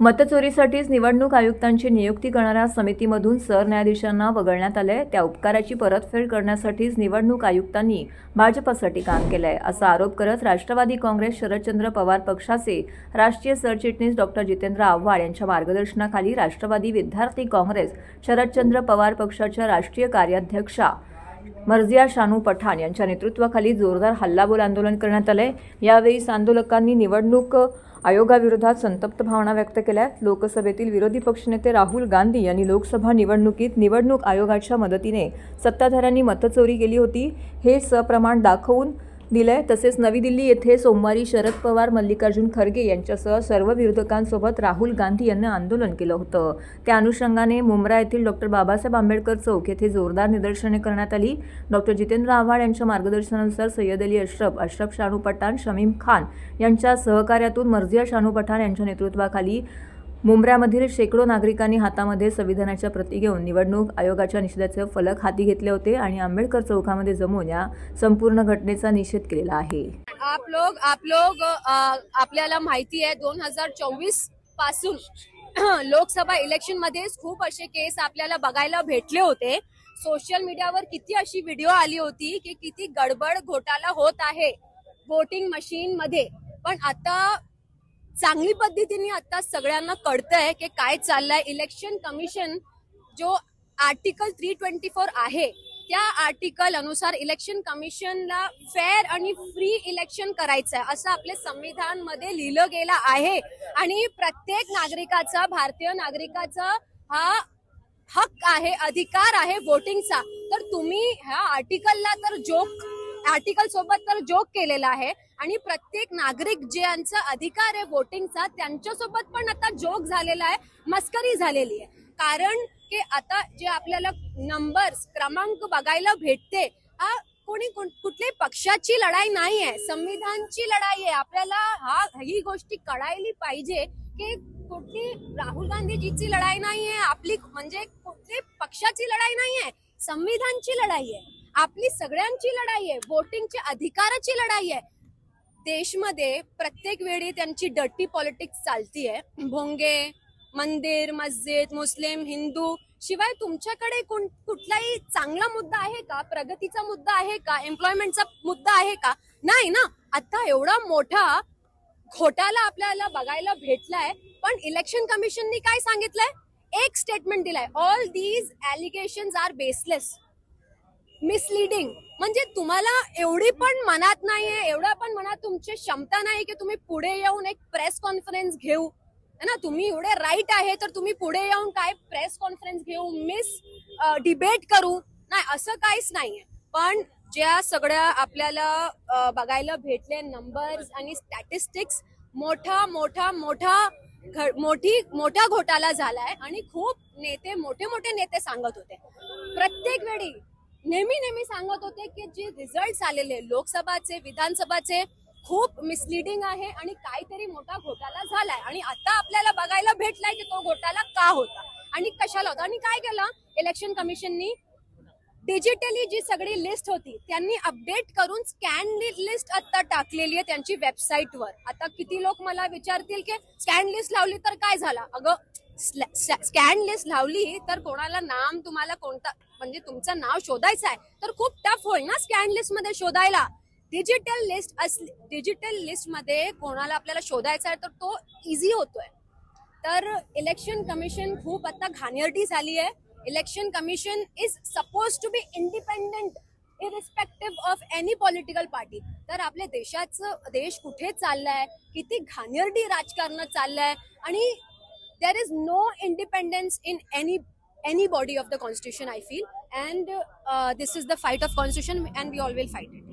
मतचोरीसाठीच निवडणूक आयुक्तांची नियुक्ती करणाऱ्या समितीमधून सरन्यायाधीशांना वगळण्यात आले त्या उपकाराची परतफेड करण्यासाठीच निवडणूक आयुक्तांनी भाजपसाठी काम केलंय असा आरोप करत राष्ट्रवादी काँग्रेस शरदचंद्र पवार पक्षाचे राष्ट्रीय सरचिटणीस डॉक्टर जितेंद्र आव्हाड यांच्या मार्गदर्शनाखाली राष्ट्रवादी विद्यार्थी काँग्रेस शरदचंद्र पवार पक्षाच्या राष्ट्रीय कार्याध्यक्षा मर्जिया शानू पठाण यांच्या नेतृत्वाखाली जोरदार हल्लाबोल आंदोलन करण्यात आले यावेळी आंदोलकांनी निवडणूक आयोगाविरोधात संतप्त भावना व्यक्त केल्या. लोकसभेतील विरोधी पक्षनेते राहुल गांधी यांनी लोकसभा निवडणुकीत निवडणूक आयोगाच्या मदतीने सत्ताधाऱ्यांनी मतचोरी केली होती. हे सप्रमाण दाखवून दिलंय. तसेच नवी दिल्ली येथे सोमवारी शरद पवार मल्लिकार्जुन खरगे यांच्यासह सर्व विरोधकांसोबत राहुल गांधी यांनी आंदोलन केलं होतं. त्या अनुषंगाने मुंब्रा येथील डॉक्टर बाबासाहेब आंबेडकर चौक येथे जोरदार निदर्शने करण्यात आली. डॉक्टर जितेंद्र आव्हाड यांच्या मार्गदर्शनानुसार सय्यद अली अशरफ अशरफ शानू पठाण शमीम खान यांच्या सहकार्यातून मर्जिया शानू पठाण यांच्या नेतृत्वाखाली मुंब्र्यामधील शेकडो नागरिकांनी हातामध्ये संविधानाच्या प्रती घेऊन निवडणूक आयोगाच्या निषेधाचे फलक हाती घेतले होते आणि आंबेडकर चौकामध्ये जमून या संपूर्ण घटनेचा निषेध केलेला आहे. आप लोग आप लोग आपल्याला माहिती आहे दोन हजार चोवीसपासून लोकसभा इलेक्शनमध्ये खूप असे केस आपल्याला बघायला भेटले होते. सोशल मीडियावर किती अशी व्हिडिओ आली होती की किती गडबड घोटाळा होत आहे. वोटिंग मशीन मध्ये पण आता चांगली पद्धतीने आता सगळ्यांना कळतंय की काय चाललंय. इलेक्शन कमिशन जो आर्टिकल थ्री ट्वेंटी फोर आहे त्या आर्टिकल अनुसार इलेक्शन कमिशनला फेअर आणि फ्री इलेक्शन करायचं आहे असं आपल्या संविधानमध्ये लिहिलं गेलं आहे. आणि प्रत्येक नागरिकाचा भारतीय नागरिकाचा हा हक आहे अधिकार आहे वोटिंगचा तर तुम्ही ह्या आर्टिकलला तर जोक आर्टिकल सोबत तर जोक केलेला आहे. आणि प्रत्येक नागरिक ज्यांचा अधिकार आहे वोटिंगचा त्यांच्यासोबत पण आता जोक झालेला आहे मस्करी झालेली आहे. कारण की आता जे आपल्याला नंबर्स क्रमांक बघायला भेटते हा कोणी कुठल्याही पक्षाची लढाई नाही आहे संविधानची लढाई आहे. आपल्याला हा ही गोष्टी कळायली पाहिजे की कुठली राहुल गांधीजीची लढाई नाही आहे आपली म्हणजे कुठली पक्षाची लढाई नाही आहे संविधानची लढाई आहे. आपली सगळ्यांची लढाई आहे वोटिंगच्या अधिकाराची लढाई आहे. देशमध्ये प्रत्येक वेळी त्यांची डटी पॉलिटिक्स चालतीये. भोंगे मंदिर मस्जिद मुस्लिम हिंदू शिवाय तुमच्याकडे कुठलाही चांगला मुद्दा आहे का? प्रगतीचा मुद्दा आहे का? एम्प्लॉयमेंटचा मुद्दा आहे का? नाही ना. आता एवढा मोठा घोटाला आपल्याला बघायला भेटलाय पण इलेक्शन कमिशननी काय सांगितलंय? एक स्टेटमेंट दिलाय. All these allegation are baseless misleading म्हणजे तुम्हाला एवढी पण मनात नाहीये एवढा पण मनात तुमची क्षमता नाही की तुम्ही पुढे येऊन एक प्रेस कॉन्फरन्स घेऊ. है ना? तुम्ही एवढे राईट आहे तर तुम्ही पुढे येऊन काय प्रेस कॉन्फरन्स घेऊ मिस डिबेट करू? नाही असं काहीच नाहीये. पण ज्या सगळ्या आपल्याला बघायला भेटले नंबर्स आणि स्टॅटिस्टिक्स मोठा मोठा मोठा मोठी मोठा घोटाला झालाय आणि खूप नेते मोठे मोठे नेते सांगत होते. प्रत्येक वेळी नेहमी नेहमी सांगत होते की जे रिझल्ट आलेले लोकसभाचे विधानसभाचे खूप मिसलिडिंग आहे आणि काहीतरी मोठा घोटाळा झालाय. आणि आता आपल्याला बघायला भेटलाय की तो घोटाळा का होता आणि कशाला होता. आणि काय केलं? इलेक्शन कमिशननी डिजिटली जी सगळी लिस्ट होती त्यांनी अपडेट करून स्कॅन लिस्ट आता टाकलेली आहे त्यांची वेबसाईटवर आता किती लोक मला विचारतील की स्कॅन लिस्ट लावली तर काय झालं? अगं स्कॅन लिस्ट लावली तर कोणाला नाम तुम्हाला कोणता म्हणजे तुमचं नाव शोधायचं आहे तर खूप टफ होईल ना स्कॅन लिस्टमध्ये शोधायला. डिजिटल लिस्ट असली डिजिटल लिस्टमध्ये कोणाला आपल्याला शोधायचा आहे तर तो इझी होतोय. तर इलेक्शन कमिशन खूप आता घाणेरडी झाली आहे. Election commission is suppose to be independent irrespective of any political party तर आपल्या देशाचं देश कुठे चाललाय किती घाणेरडी राजकारण चाललंय आणि there is no independence in any any body of the constitution i feel. And uh, this is the fight of constitution and we all will fight it.